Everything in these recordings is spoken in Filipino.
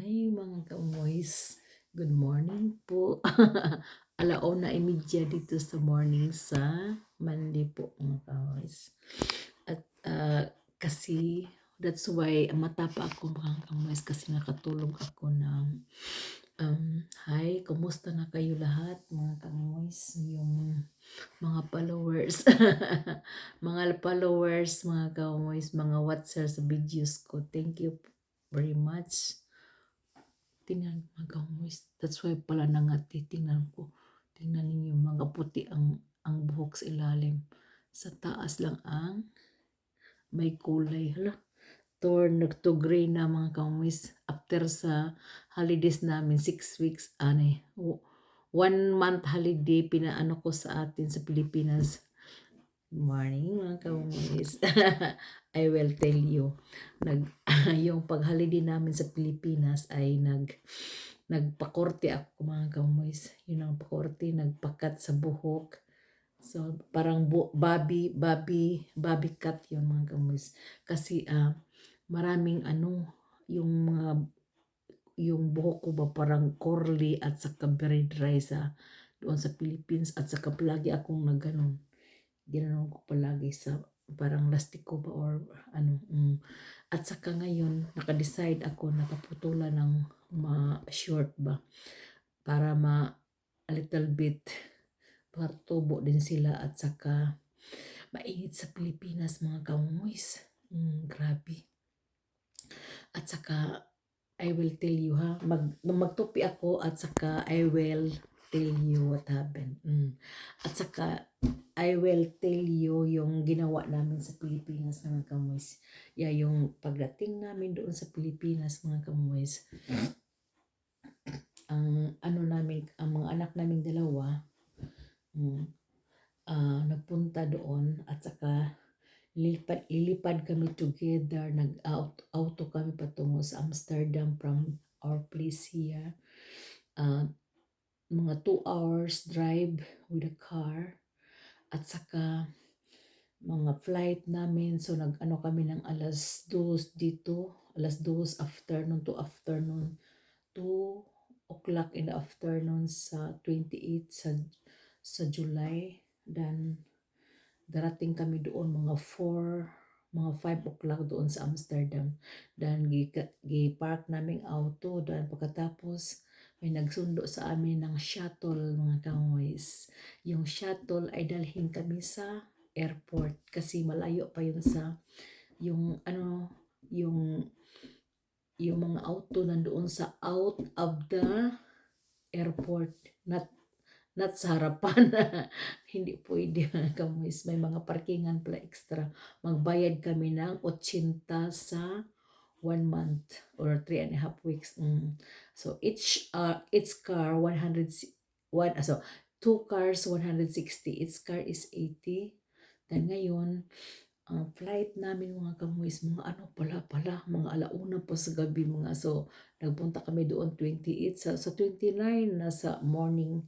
Hi mga kamoys. Good morning po. Alauna imidya dito sa morning sa Monday po mga kamoys. At ah, kasi that's why mata pa ako mga kamoys kasi nakatulog ako ng um, hi, kumusta na kayo lahat mga kamoys? Yung mga followers. mga followers, mga kamoys, mga watchers sa videos ko. Thank you very much tingnan mga kamoys. That's why pala nangati. Tingnan ko. Tingnan ninyo mga puti ang, ang buhok sa ilalim. Sa taas lang ang may kulay. Hala. Turn to gray na mga kamoys. After sa holidays namin, six weeks, ane, one month holiday, pinaano ko sa atin sa Pilipinas. Morning mga kamoys. I will tell you. Nag, yung pag-holiday namin sa Pilipinas ay nag nagpakorte ako mga kamoys. Yun ang pakorte, nagpakat sa buhok. So parang bu- babi, babi, babi cut yun mga kamoys. Kasi ah maraming ano, yung mga yung buhok ko ba parang curly at saka very dry sa doon sa Philippines at saka palagi akong nagganon. Ginanon ko palagi sa parang lastiko ba or ano. Mm. At saka ngayon, naka-decide ako nakaputulan ng ma short ba para ma a little bit para tubo din sila at saka mainit sa Pilipinas mga kamuys. Mm, grabe. At saka I will tell you ha, mag magtupi ako at saka I will tell you what happened. Mm. At saka I will tell you yung ginawa namin sa Pilipinas mga kamoys. Yeah, yung pagdating namin doon sa Pilipinas mga kamoys. Ang ano namin, ang mga anak naming dalawa, um, uh, nagpunta doon at saka lilipad, lilipad kami together, nag-auto auto kami patungo sa Amsterdam from our place here. Uh, mga 2 hours drive with a car at saka mga flight namin. So nag-ano kami ng alas 2 dito, alas 2 afternoon to afternoon, 2 o'clock in the afternoon sa 28 sa sa July. Then darating kami doon mga 4 mga 5 o'clock doon sa Amsterdam. Then gi-park namin auto. Then pagkatapos may nagsundo sa amin ng shuttle mga kamoys. Yung shuttle ay dalhin kami sa airport kasi malayo pa yun sa yung ano yung yung mga auto nandoon sa out of the airport not not sa harapan. Hindi pwede mga kamoys may mga parkingan pala extra. Magbayad kami ng 80 sa one month or three and a half weeks. Mm. So each uh each car 100 one uh, so two cars 160 each car is 80 then ngayon ang uh, flight namin mga kamuis mga ano pala pala mga alauna pa sa gabi mga so nagpunta kami doon 28 sa sa 29 na sa morning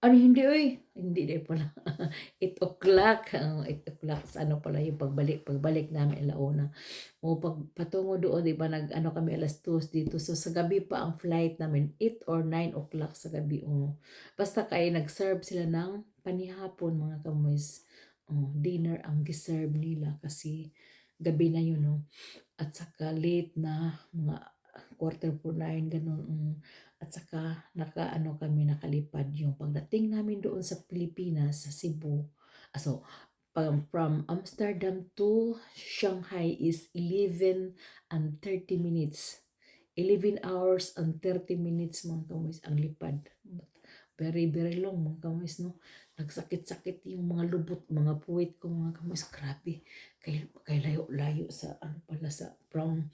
ano hindi oy? Hindi din pala. 8 o'clock. Uh, 8 o'clock ano pala yung pagbalik. Pagbalik namin alauna. O pag patungo doon, di ba, nag ano kami alas 2 dito. So sa gabi pa ang flight namin. 8 or 9 o'clock sa gabi. O. Basta kaya nag-serve sila ng panihapon mga kamoys. O, dinner ang giserve nila kasi gabi na yun. No? At saka late na mga quarter for nine, ganun. Um, at saka nakaano kami nakalipad yung pagdating namin doon sa Pilipinas, sa Cebu. Ah, so, from, Amsterdam to Shanghai is 11 and 30 minutes. 11 hours and 30 minutes mga kamoys ang lipad. Very, very long mga kamoys, no? Nagsakit-sakit yung mga lubot, mga puwit ko mga kamoys. Grabe. Kay, kay layo-layo sa, ano pala, sa, from,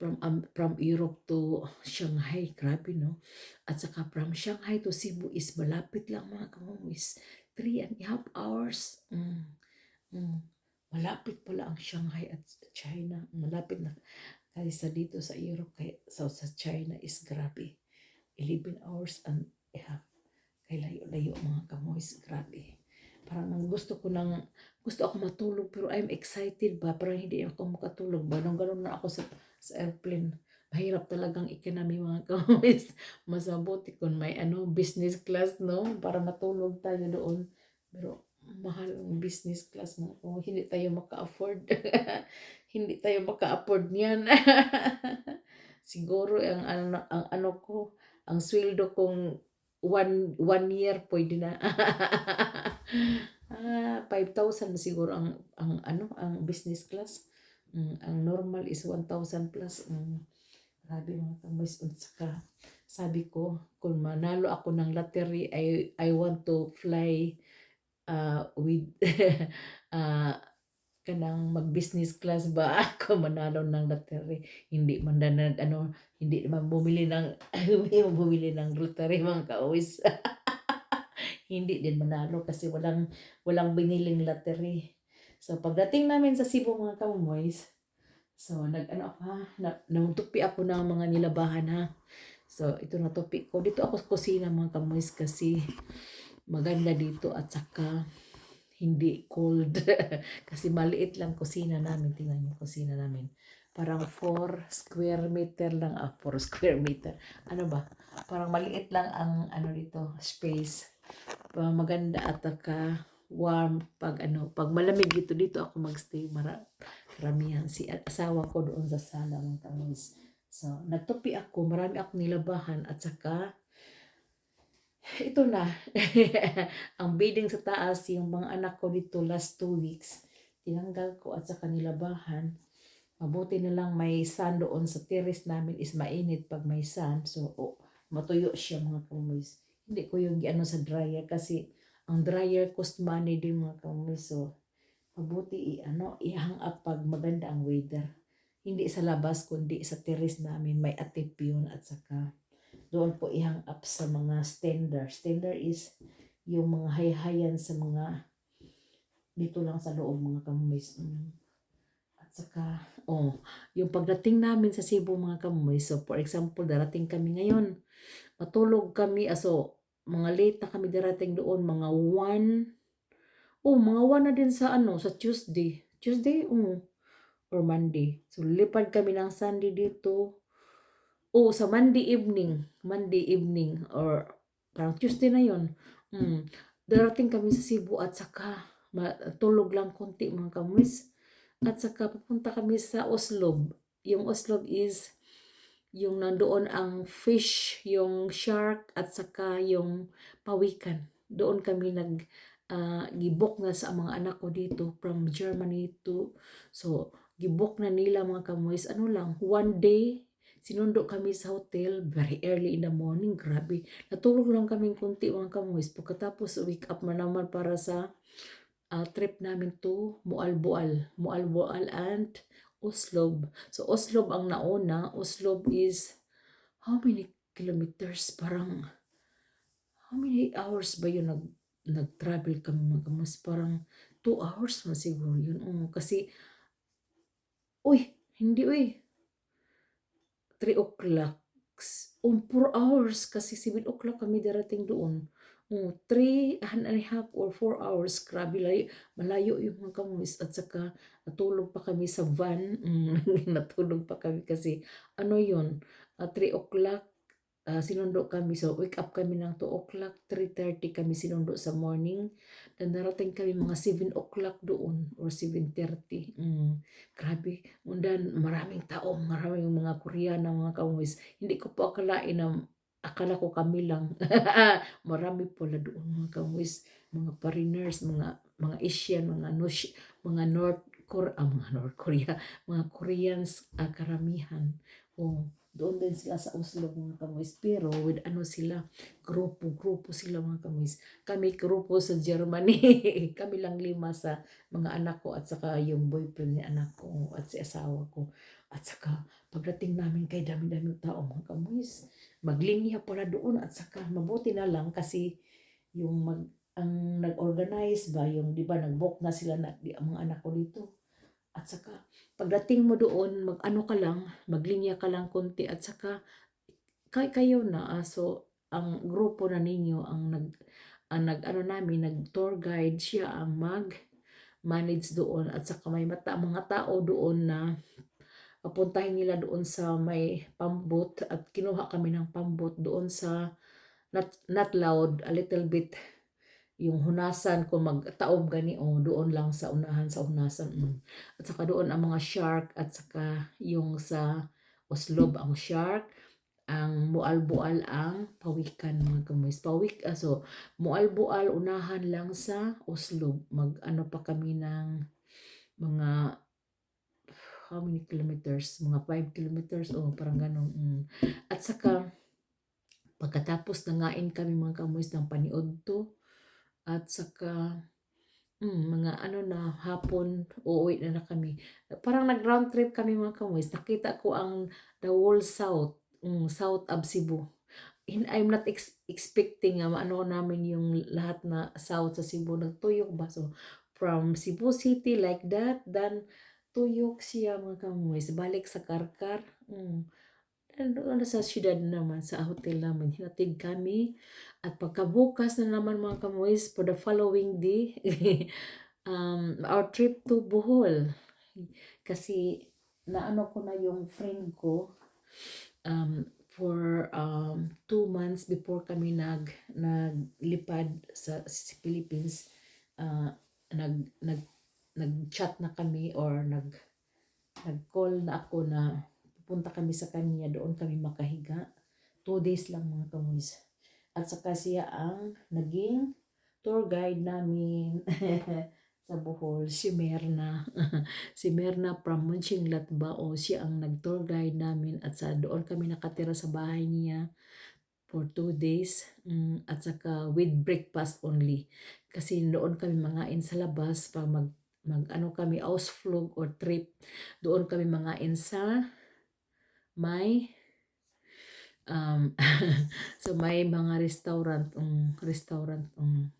from, um, from Europe to Shanghai. Grabe, no? At saka from Shanghai to Cebu is malapit lang mga kamoys. Three and a half hours. Mm. Mm. Malapit pala ang Shanghai at China. Malapit na kaysa dito sa Europe kay so, sa China is grabe 11 hours and a half kay layo-layo mga kamoys, grabe. Parang gusto ko nang, gusto ako matulog pero I'm excited ba, parang hindi ako makatulog ba. Nung gano'n na ako sa, sa airplane, mahirap talagang economy mga kamis. Mas mabuti kung may ano, business class, no? Para matulog tayo doon. Pero mahal ang business class mga kamis. Hindi tayo maka-afford. Hindi tayo maka-afford niyan. Siguro ang, ano, ang ano ko, ang sweldo kong one, one year pwede na. ah, 5,000 siguro ang, ang ano, ang business class. Mm, ang normal is 1,000 plus. Mm, grabe mga kamis. Saka, sabi ko, kung manalo ako ng lottery, I, I want to fly uh, with uh, kanang mag-business class ba ako manalo ng lottery. Hindi man na ano, hindi naman bumili ng, hindi man bumili ng lottery mga kaawis. hindi din manalo kasi walang, walang biniling lottery. So, pagdating namin sa Cebu mga kamoys, so, nag, ano ha, na, natupi ako ng mga nilabahan ha. So, ito natupi ko. Dito ako sa kusina mga kamoys kasi maganda dito at saka hindi cold. kasi maliit lang kusina namin. Tingnan niyo kusina namin. Parang 4 square meter lang. Ah, 4 square meter. Ano ba? Parang maliit lang ang ano dito, space. Pa- maganda at saka warm pag ano pag malamig dito dito ako magstay mara karamihan si asawa ko doon sa sala mga kamis so nagtupi ako marami akong nilabahan at saka ito na. Ang bidding sa taas yung mga anak ko dito last two weeks tinanggal ko at saka nilabahan mabuti na lang may sun doon sa terrace namin is mainit pag may sun. So oh, matuyo siya mga kamis hindi ko yung ano sa dryer kasi ang dryer cost money din mga kamis so mabuti i ano ihang up pag maganda ang weather. Hindi sa labas kundi sa terrace namin may atip yun at saka doon po ihang up sa mga stender stender is yung mga hayhayan sa mga dito lang sa loob mga Mm. at saka oh yung pagdating namin sa Cebu mga kamis so for example darating kami ngayon matulog kami aso mga late na kami darating doon, mga 1. Oh, mga 1 na din sa ano, sa Tuesday. Tuesday, um, or Monday. So, lipad kami ng Sunday dito. Oh, sa Monday evening. Monday evening. Or, parang Tuesday na yon Mm. Darating kami sa Cebu at saka, matulog lang konti mga kamis. At saka, pupunta kami sa Oslob. Yung Oslob is, yung nandoon ang fish, yung shark at saka yung pawikan. Doon kami nag ah, gibok na sa mga anak ko dito from Germany to so gibok na nila mga kamoys ano lang one day sinundo kami sa hotel very early in the morning grabe natulog lang kami kunti mga kamoys pagkatapos wake up man naman para sa ah, trip namin to Mualboal Mualboal and Oslob. So, Oslob ang nauna. Oslob is, how many kilometers? Parang, how many hours ba yun nag, nag-travel kami mga mas Parang, two hours man siguro yun. Oh, kasi, uy, hindi uy. 3 o'clock. Um, 4 hours kasi 7 o'clock kami darating doon. Oh, 3 and a half or 4 hours. Grabe, layo, malayo yung mga kamuis. At saka, natulog pa kami sa van. Mm, natulog pa kami kasi, ano yun, uh, 3 o'clock, uh, sinundo kami. So, wake up kami ng 2 o'clock, 3.30 kami sinundo sa morning. Dan darating kami mga 7 o'clock doon or 7.30. Mm, grabe. Undan, maraming tao, maraming mga Koreana, mga kamuis. Hindi ko po akalain na akala ko kami lang. Marami pala doon mga kamuis, mga foreigners, mga mga Asian, mga Nush, mga North Korea, ah, mga North Korea, mga Koreans ah, karamihan. Oh, doon din sila sa Oslo mga kamuis. Pero with ano sila, grupo, grupo sila mga kamuis. Kami grupo sa Germany. kami lang lima sa mga anak ko at saka yung boyfriend ni anak ko at si asawa ko. At saka pagdating namin kay dami-dami tao mga kamuis maglinya pala doon at saka mabuti na lang kasi yung mag ang nag-organize ba yung di ba nag-book na sila na di, ang mga anak ko dito at saka pagdating mo doon mag ano ka lang maglinya ka lang konti at saka kay kayo na ah, so ang grupo na ninyo ang nag ang nag ano namin nag tour guide siya ang mag manage doon. At saka may mata mga tao doon na papuntahin nila doon sa may pambot at kinuha kami ng pambot doon sa not, not loud, a little bit yung hunasan kung magtaob gani o doon lang sa unahan sa hunasan mm. at saka doon ang mga shark at saka yung sa oslob ang shark ang mual-bual ang pawikan mga kamuis pawik ah, so mual-bual unahan lang sa oslob mag ano pa kami ng mga how many kilometers mga 5 kilometers o parang ganun mm. at saka pagkatapos nangain kami mga kamuis ng paniod to at saka, mm, mga ano na, hapon, uuwi na na kami. Parang nag-round trip kami mga kamoys. Nakita ko ang the whole south, mm, south of Cebu. And I'm not ex- expecting nga ano namin yung lahat na south sa Cebu. Nagtuyok ba? So, from Cebu City like that, then tuyok siya mga kamoys. Balik sa Karkar. Mm. Ano sa syudad naman, sa hotel naman, hinatid kami. At pagkabukas na naman mga kamoys, for the following day, um, our trip to Bohol. Kasi naano ko na yung friend ko um, for um, two months before kami nag naglipad sa, sa Philippines uh, nag nag nag-chat na kami or nag nag-call na ako na pupunta kami sa kanya, doon kami makahiga. Two days lang mga kamuis. At saka siya ang naging tour guide namin sa Bohol, si Merna. si Merna from Mönchengladbach, siya ang nag-tour guide namin at sa doon kami nakatira sa bahay niya for two days um, at saka with breakfast only. Kasi doon kami mangain sa labas pa mag mag ano kami ausflug or trip doon kami mangain sa may um, so may mga restaurant um, restaurant um,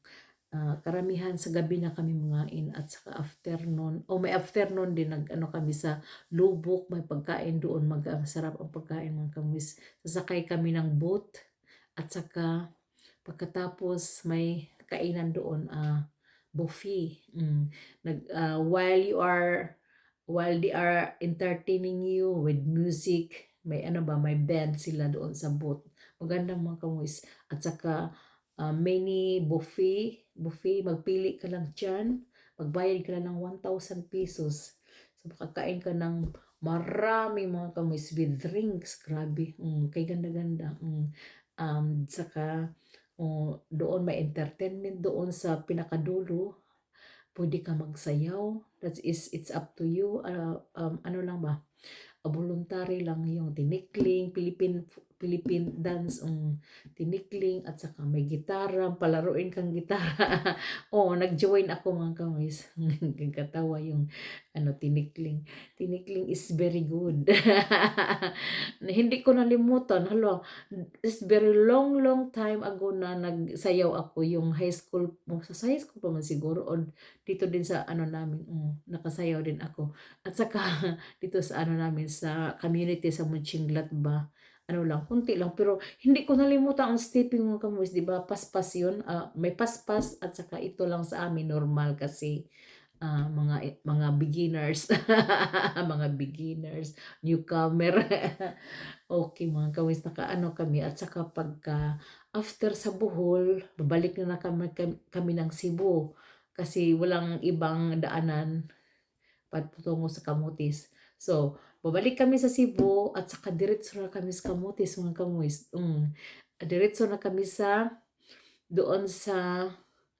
uh, karamihan sa gabi na kami mangain at saka afternoon o oh, may afternoon din nag ano kami sa lubok may pagkain doon mag ang pagkain mga kamis sasakay kami ng boat at saka pagkatapos may kainan doon uh, buffet mm. nag uh, while you are while they are entertaining you with music, may ano ba, may band sila doon sa boat. Magandang mga kamuis. At saka uh, many buffet, buffet, magpili ka lang dyan, magbayad ka lang ng 1,000 pesos. So makakain ka ng marami mga kamuis with drinks. Grabe, mm, kay ganda-ganda. Mm. Um, saka oh, doon may entertainment doon sa pinakadulo pwede ka magsayaw. That is, it's up to you. Uh, um, ano lang ba? Voluntary lang yung tinikling, Philippine Philippine dance um, tinikling at saka may gitara, palaruin kang gitara. oh, nag-join ako mga kamis. Nagkatawa yung ano tinikling. Tinikling is very good. Hindi ko nalimutan. Hala, it's very long long time ago na nagsayaw ako yung high school mo sa high school pa man siguro o dito din sa ano namin um, nakasayaw din ako. At saka dito sa ano namin sa community sa Mönchengladbach ano lang, kunti lang. Pero hindi ko nalimutan ang stepping mga kamuis, di ba? Paspas yun. Uh, may paspas at saka ito lang sa amin normal kasi uh, mga mga beginners. mga beginners, newcomer. okay mga kamuis, nakaano kami. At saka pagka after sa Bohol, babalik na na kami, kami ng Cebu kasi walang ibang daanan patungo sa Kamutis. So, babalik kami sa Cebu at saka diretso na kami sa Kamutis, mga kamuis. Um, diretso na kami sa doon sa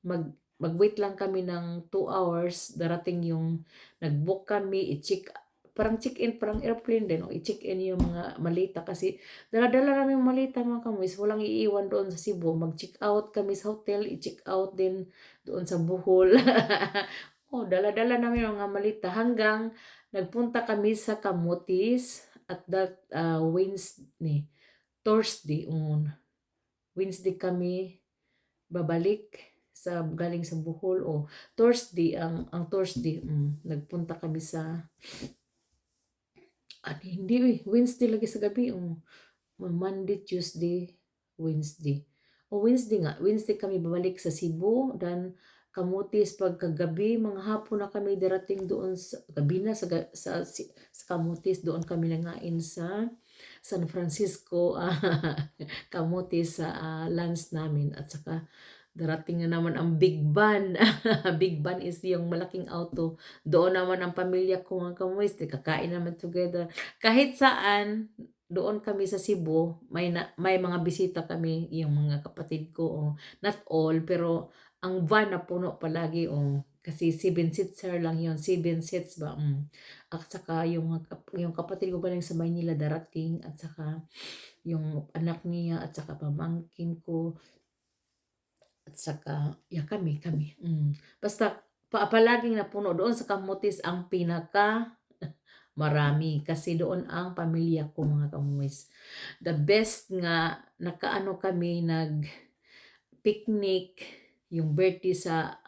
mag mag-wait lang kami ng 2 hours darating yung nag-book kami i-check parang check-in parang airplane din o i-check-in yung mga malita kasi dala-dala namin yung malita mga kamuis walang iiwan doon sa Cebu mag-check out kami sa hotel i-check out din doon sa Bohol oh dala-dala namin yung mga malita hanggang Nagpunta kami sa Kamutis at that uh, Wednesday, Thursday, un. Wednesday kami babalik sa galing sa Bohol o oh, Thursday ang ang Thursday um, nagpunta kami sa ano hindi eh, Wednesday lagi sa gabi um, Monday, Tuesday, Wednesday. O oh, Wednesday nga, Wednesday kami babalik sa Cebu, then kamutis pagkagabi mga hapon na kami darating doon sa gabi na sa sa, sa kamutis doon kami nangain sa San Francisco ah, kamutis sa ah, lunch namin. At saka darating na naman ang Big Ban Big Ban is yung malaking auto. Doon naman ang pamilya ko mga kamuis kakain naman together. Kahit saan doon kami sa Cebu may na, may mga bisita kami yung mga kapatid ko oh. not all pero ang van na puno palagi oh. Kasi seven seater lang yon seven seats ba mm. at saka yung yung kapatid ko galing sa Maynila darating at saka yung anak niya at saka pamangkin ko. At saka ya kami kami mm. basta pa, palaging napuno doon sa Kamutis ang pinaka marami. Kasi doon ang pamilya ko mga kamuis the best nga nakaano kami nag picnic yung birthday sa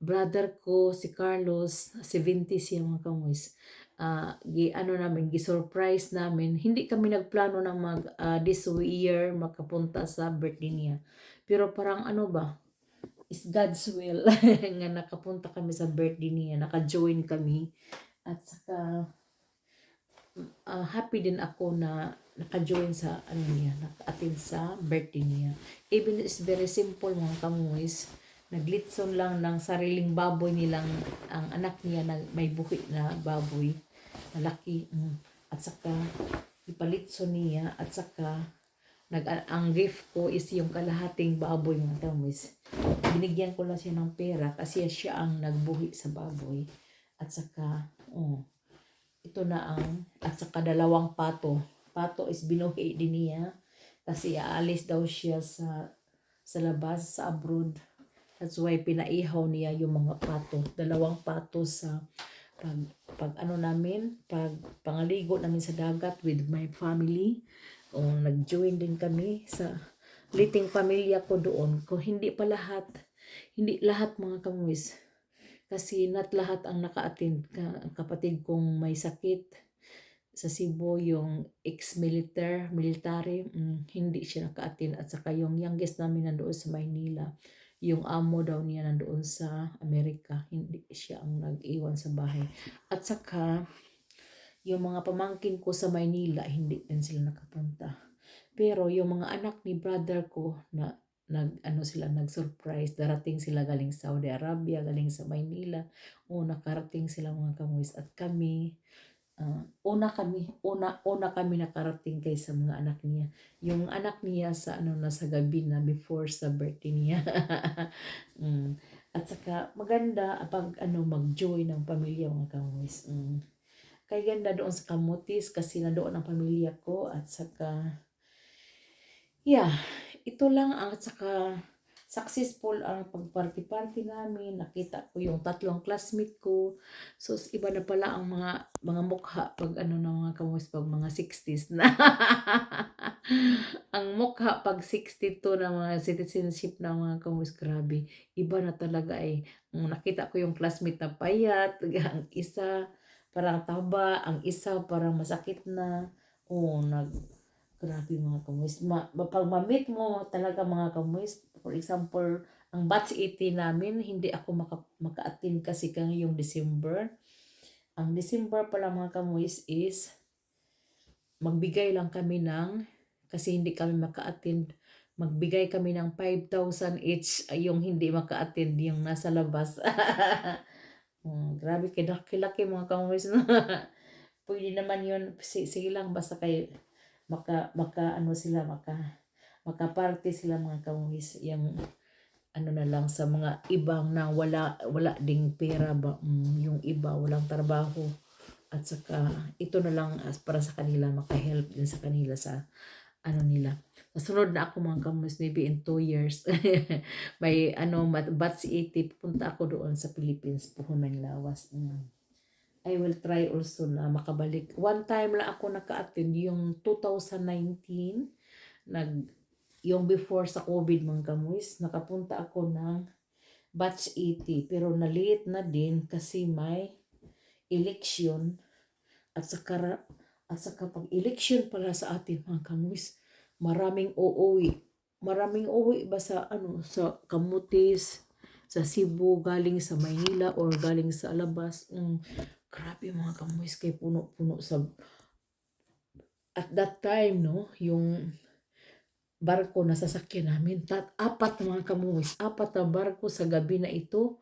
brother ko si Carlos 70 siya mga kamuis. Ah, gi ano namin gi-surprise namin. Hindi kami nagplano ng mag ah, this year makapunta sa birthday niya. Pero parang ano ba is God's will nga nakapunta kami sa birthday niya. Naka-join kami. At saka ah, happy din ako na naka-join sa ano niya naka-attend sa birthday niya. Even it's very simple mga kamuis. Naglitson lang ng sariling baboy nilang ang anak niya na may buhi na baboy. Malaki mm. at saka ipalitson niya at saka nag ang gift ko is yung kalahating baboy mga kamuis. Binigyan ko lang siya ng pera kasi siya ang nagbuhi sa baboy. At saka oh, ito na ang at saka dalawang pato pato is binuhi din niya. Kasi aalis daw siya sa sa labas sa abroad. That's why pinaihaw niya yung mga pato. Dalawang pato sa pag pag ano namin pag pangaligo namin sa dagat with my family. O nag-join din kami sa liting pamilya ko doon. Ko hindi pa lahat hindi lahat mga kamuis kasi not lahat ang naka-attend kapatid kong may sakit sa Cebu yung ex-military military mm, hindi siya naka-attend. At saka yung youngest namin nandoon sa Maynila yung amo daw niya nandoon sa Amerika. Hindi siya ang nag-iwan sa bahay. At saka yung mga pamangkin ko sa Maynila hindi din sila nakapunta. Pero yung mga anak ni brother ko na nag ano sila nag-surprise darating sila galing Saudi Arabia galing sa Maynila o nakarating sila mga kamuis at kami ah, una kami una una kami nakarating kay sa mga anak niya. Yung anak niya sa ano nasa gabi na before sa birthday niya. Mm. at saka maganda pag ano mag-join ng pamilya mga kamuis mm. kay ganda doon sa Kamutis kasi na doon ang pamilya ko. At saka yeah ito lang. Ang at saka successful ang pagparty-party namin. Nakita ko yung tatlong classmate ko. So, iba na pala ang mga mga mukha pag ano ng mga kamuis pag mga 60s na. ang mukha pag 62 na mga citizenship ng mga kamuis, grabe. Iba na talaga eh. Nakita ko yung classmate na payat, ang isa parang taba, ang isa parang masakit na. Oo, nag Grabe mga kamuis. Ma, pag ma-meet mo talaga mga kamuis, for example, ang batch 80 namin, hindi ako maka, maka-attend kasi ngayong December. Ang December pala mga kamuis is magbigay lang kami ng, kasi hindi kami maka-attend, magbigay kami ng 5,000 each yung hindi maka-attend, yung nasa labas. Hmm, grabe, kinaki-laki mga kamuis. Pwede naman yun, si- sige lang, basta kayo, maka maka ano sila maka makaparty sila mga kamuhis yung ano na lang sa mga ibang na wala wala ding pera ba mm, yung iba walang trabaho. At saka ito na lang as para sa kanila maka-help din sa kanila sa ano nila. Nasunod na ako mga kamuhis maybe in 2 years. May ano mat- batch 80 pupunta ako doon sa Philippines puhunan lawas. Mm. I will try also na makabalik. One time lang ako naka-attend yung 2019 nag yung before sa COVID mga kamuis, nakapunta ako ng batch 80 pero na-late na din kasi may election at saka at saka pag election pala sa atin mga kamuis, maraming uuwi. Maraming uuwi ba sa ano sa Kamutis, sa Cebu, galing sa Maynila or galing sa Alabas. Mm, grabe mga kamoys kay puno-puno sa at that time no yung barko na sasakyan namin tat apat mga kamoys apat na barko sa gabi na ito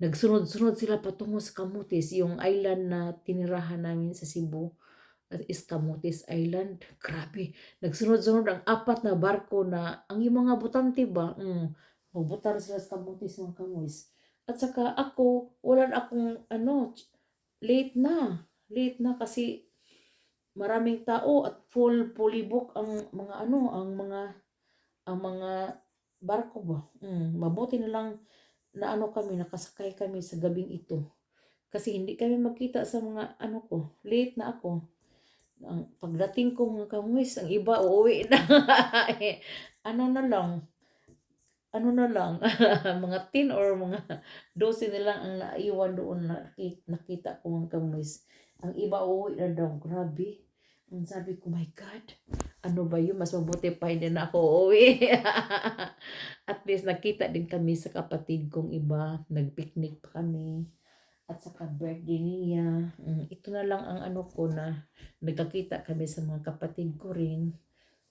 nagsunod-sunod sila patungo sa Camotes yung island na tinirahan namin sa Cebu at is Camotes Island. Grabe nagsunod-sunod ang apat na barko na ang yung mga butante ba mm, magbutar sila sa Camotes mga kamoys at saka ako wala akong ano late na. Late na kasi maraming tao at full fully book ang mga ano ang mga ang mga barko ba? Mm, mabuti na lang na ano kami nakasakay kami sa gabing ito. Kasi hindi kami magkita sa mga ano ko. Late na ako. Ang pagdating ko mga kamuis ang iba uuwi na. Ano na lang ano na lang mga 10 or mga 12 na lang ang naiwan doon na nakita, nakita ko mga kamuis ang iba uuwi na daw. Grabe. Ang sabi ko, my God, ano ba yun? Mas mabuti pa hindi na ako uuwi. At least nakita din kami sa kapatid kong iba. Nagpicnic pa kami. At saka birthday niya. Mm, Ito na lang ang ano ko na nagkakita kami sa mga kapatid ko rin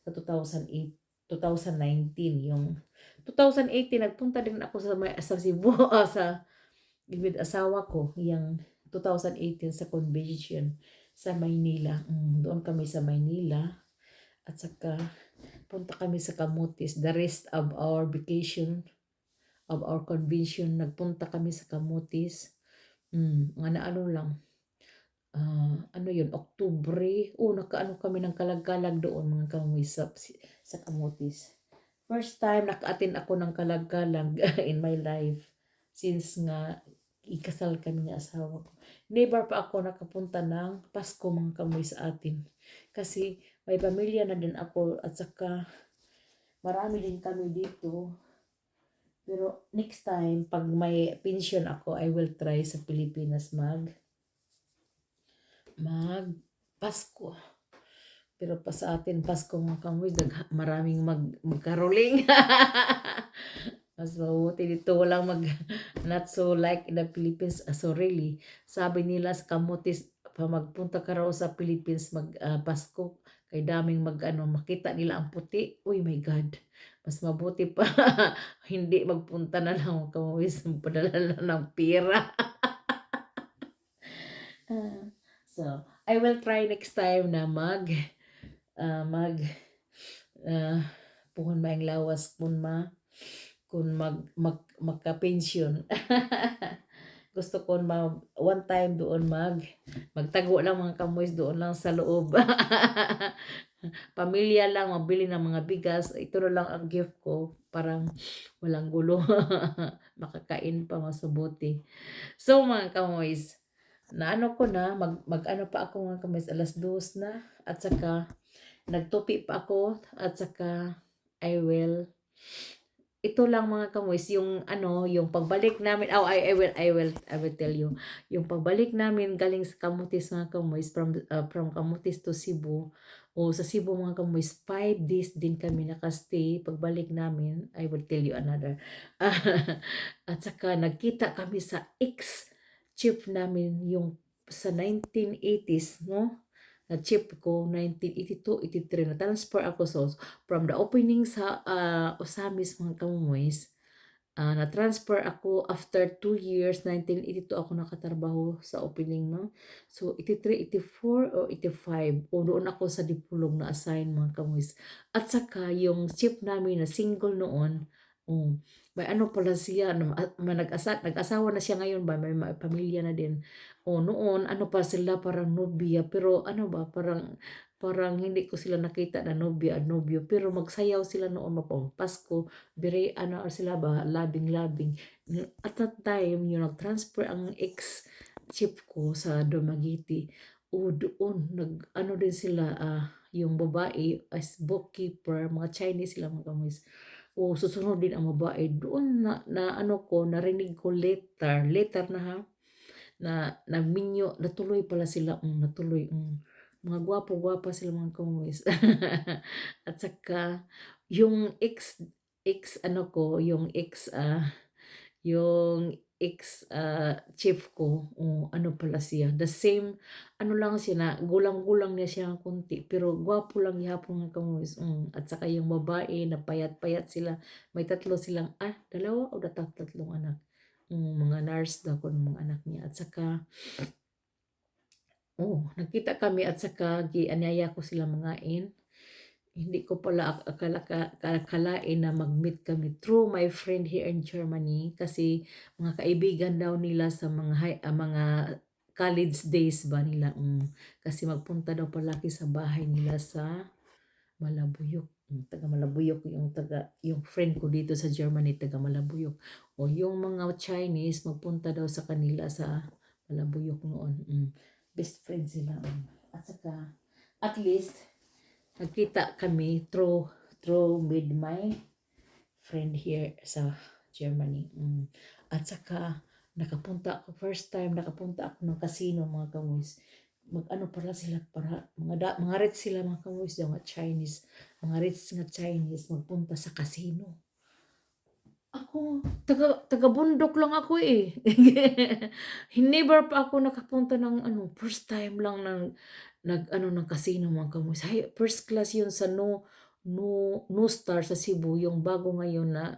sa 2008 2019 yung 2018 nagpunta din ako sa may sa Cebu ah, sa with asawa ko yung 2018 sa convention sa Maynila. Mm, doon kami sa Maynila. At saka punta kami sa Camotes. The rest of our vacation of our convention, nagpunta kami sa Camotes. Mm, mga na ano lang. ah, ano yun, Oktubre. Oh, nakaano kami ng kalagkalag doon mga kamoys sa, Camotes. First time naka-attend ako ng kalagkalag in my life since nga ikasal kami ng asawa ko. Never pa ako nakapunta ng Pasko mga kamoy sa atin. Kasi may pamilya na din ako at saka marami din kami dito. Pero next time, pag may pension ako, I will try sa Pilipinas mag mag Pasko. Pero pa sa atin, Pasko mga kamoy, maraming mag, magkaroling. Mas mabuti dito, walang mag, not so like in the Philippines. Uh, so really, sabi nila sa kamutis, pa magpunta ka raw sa Philippines mag ah, Pasko, kay daming mag ano, makita nila ang puti. Uy, my God. Mas mabuti pa hindi magpunta na lang kamawis, padala na ng pera. Ah, so, I will try next time na mag ah, mag uh, puhon maing lawas kun ma kun mag, mag magka-pension. Gusto ko ma one time doon mag magtago lang mga kamoys doon lang sa loob. Pamilya lang mabili ng mga bigas. Ito na lang ang gift ko. Parang walang gulo. Makakain pa mas mabuti. So mga kamoys, na ano ko na, mag, mag ano pa ako mga kamoys, alas dos na. At saka, nagtupi pa ako. At saka, I will ito lang mga kamoys, yung ano, yung pagbalik namin, oh, I, I will, I will, I will tell you, yung pagbalik namin galing sa Camotes mga kamoys, from, uh, from Camotes to Cebu, o sa Cebu mga kamoys, five days din kami nakastay, pagbalik namin, I will tell you another. at saka, nagkita kami sa ex-chief namin, yung sa 1980s, no? na chip ko 1982-83 na transfer ako so from the opening sa uh, Osamis mga kamumoys uh, na transfer ako after 2 years 1982 ako nakatrabaho sa opening no? So 83 84 o 85 o ako sa Dipulog na assign mga kamumoys at saka yung chip namin na single noon um, may ano pala siya, ano, nag-asa, nag-asawa na siya ngayon ba, may, may pamilya na din. O noon, ano pa sila parang nobya, pero ano ba, parang parang hindi ko sila nakita na nobya nobyo, pero magsayaw sila noon mapong Pasko, bire, ano sila ba, labing-labing. At that time, yung nag-transfer ang ex chip ko sa Dumaguete, o doon, nag, ano din sila, uh, yung babae as bookkeeper, mga Chinese sila mga kamis o susunod din ang babae. Doon na, na ano ko narinig ko later later na ha na nagminyo natuloy pala sila um, natuloy um, mga gwapo-gwapa sila mga kamuis at saka yung ex ex ano ko yung ex uh, yung ex ah, chief ko, oh, ano pala siya, the same, ano lang siya na, gulang-gulang niya siya ng konti, pero gwapo lang yapon nga kamoys. Mm. At saka yung babae, na payat-payat sila, may tatlo silang, ah, dalawa o datat tatlong anak. Mm, mga nurse daw ko ng mga anak niya. At saka, oh, nakita kami at saka gianyaya ko sila mangain hindi ko pala ak- akala, ka- akalain na mag-meet kami through my friend here in Germany kasi mga kaibigan daw nila sa mga ah, mga college days ba nila mm. kasi magpunta daw palaki sa bahay nila sa Malabuyok Mm, taga Malabuyok yung taga yung friend ko dito sa Germany taga Malabuyok o yung mga Chinese magpunta daw sa kanila sa Malabuyok noon mm. best friend sila mm. at saka at least nagkita kami through through with my friend here sa Germany. Mm. At saka nakapunta ako first time nakapunta ako ng casino mga kamoys. Mag-ano pala sila para mga da, mga rich sila mga kamoys daw nga Chinese. Mga rich nga Chinese magpunta sa casino. Ako, taga, taga bundok lang ako eh. Never pa ako nakapunta ng ano, first time lang ng nag ano ng casino mga kamoys. Hay, first class yun sa no no no star sa Cebu yung bago ngayon na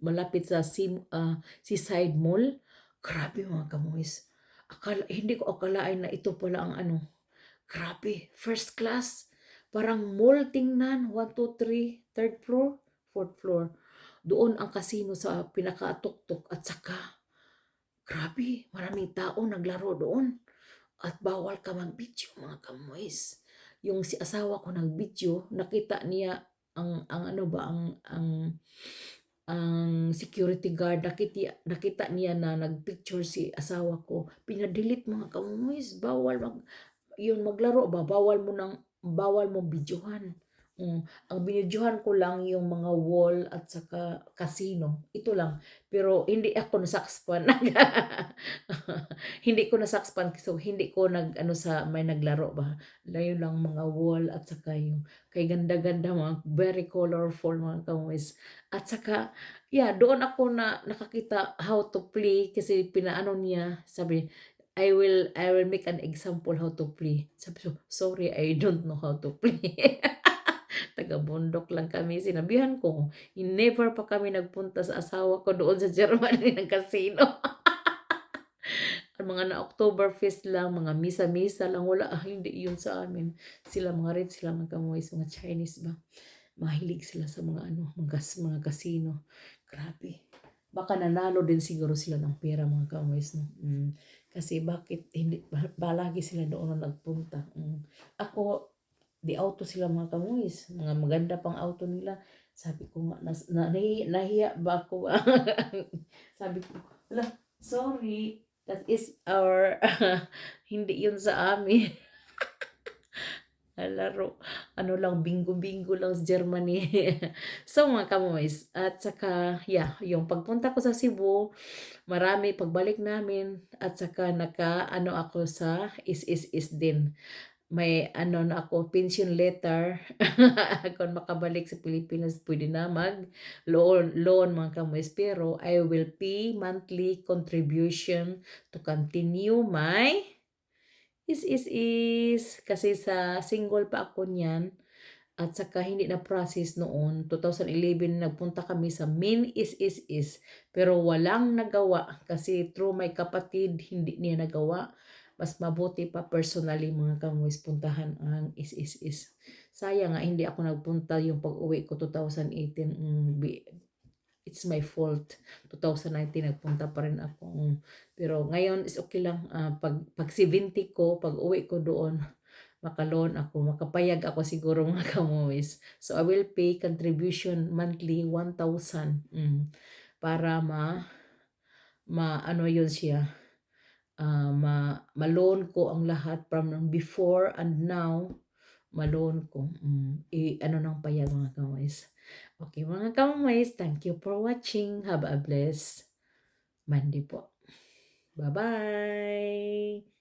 malapit sa Sim, ah, Seaside Mall. Grabe mga kamoys. Akala, hindi ko akalain na ito pala ang ano. Grabe, first class. Parang mall tingnan. 1, 2, 3, third floor, fourth floor. Doon ang casino sa pinakatuktok at saka grabe, maraming tao naglaro doon. At bawal ka mag-video mga kamoys. Yung si asawa ko nag-video, nakita niya ang ang ano ba ang ang ang security guard. Nakita, nakita niya na nagpicture si asawa ko. Pinadelete mga kamoys bawal mag yun maglaro ba? Bawal mo nang bawal mo videohan Mm. Ang binidyohan ko lang yung mga wall at saka casino. Ito lang. Pero hindi ako nasakspan. hindi ko nasakspan. So hindi ko nag ano sa may naglaro ba. Layo lang mga wall at saka yung kay ganda-ganda mga very colorful mga kamoys. At saka yeah, doon ako na nakakita how to play kasi pinaano niya sabi I will I will make an example how to play. Sabi ko, sorry, I don't know how to play. taga-bundok lang kami. Sinabihan ko, never pa kami nagpunta sa asawa ko doon sa Germany ng casino. Mga na Oktoberfest lang, mga misa-misa lang, wala, ah, hindi yun sa amin. Sila mga red, sila mga kamuwis, mga Chinese ba? Mahilig sila sa mga ano, mga, mga casino. Grabe. Baka nanalo din siguro sila ng pera mga kamuwis. No? Mm. Kasi bakit hindi, balagi sila doon na nagpunta. Mm. Ako, di auto sila mga kamuis. Mga maganda pang auto nila. Sabi ko nga, nas, na, nahi, nahiya ba ako? Sabi ko, wala, sorry, that is our, hindi yun sa amin. laro, ano lang, bingo-bingo lang sa Germany. so mga kamoys, at saka, yeah, yung pagpunta ko sa Cebu, marami pagbalik namin, at saka naka, ano ako sa is-is-is din may ano na ako, pension letter. Kung makabalik sa Pilipinas, pwede na mag loan, loan mga kamoys. Pero I will pay monthly contribution to continue my is is is. Kasi sa single pa ako niyan at saka hindi na process noon. 2011 nagpunta kami sa main is is is. Pero walang nagawa. Kasi through my kapatid hindi niya nagawa mas mabuti pa personally mga kamuis puntahan ang is is is. Sayang nga hindi ako nagpunta yung pag-uwi ko 2018. Mm, it's my fault. 2019 nagpunta pa rin ako. Mm. Pero ngayon is okay lang. Uh, pag, pag 70 ko, pag uwi ko doon, makaloan ako, makapayag ako siguro mga kamuis. So I will pay contribution monthly 1,000 mm, para ma ma ano yun siya uh, ma malone ko ang lahat from before and now malone ko. Mm, i ano nang payag mga kaways okay mga kaways thank you for watching. Have a blessed Monday po. Bye bye